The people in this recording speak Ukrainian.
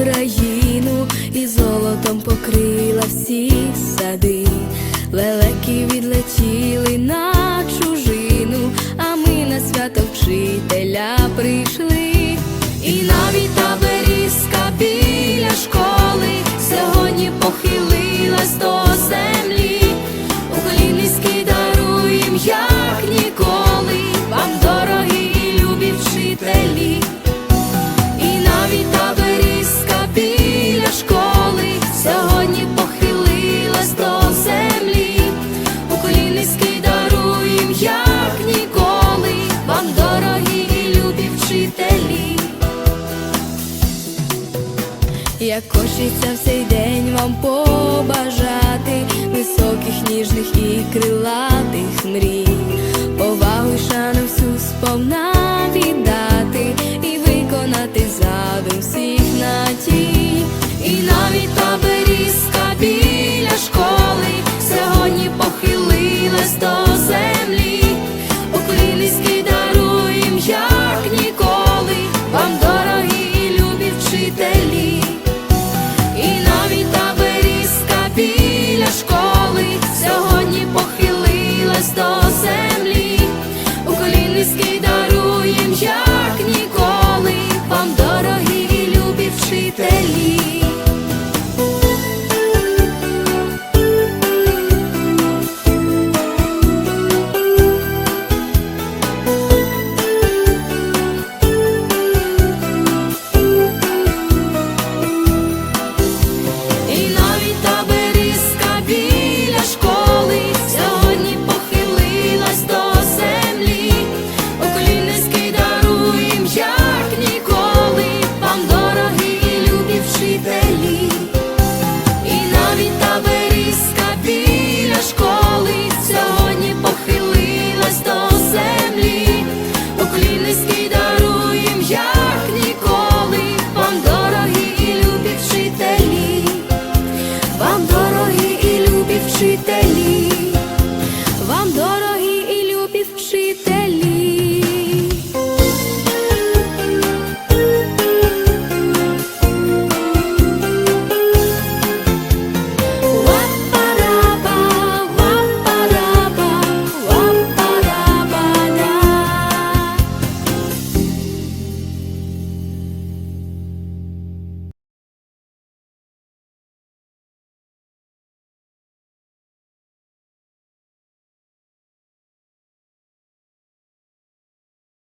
Україну і золотом покрила всі сади, лелеки відлетіли на. як хочеться в цей день вам побажати високих, ніжних і крил. Христі даруєм я.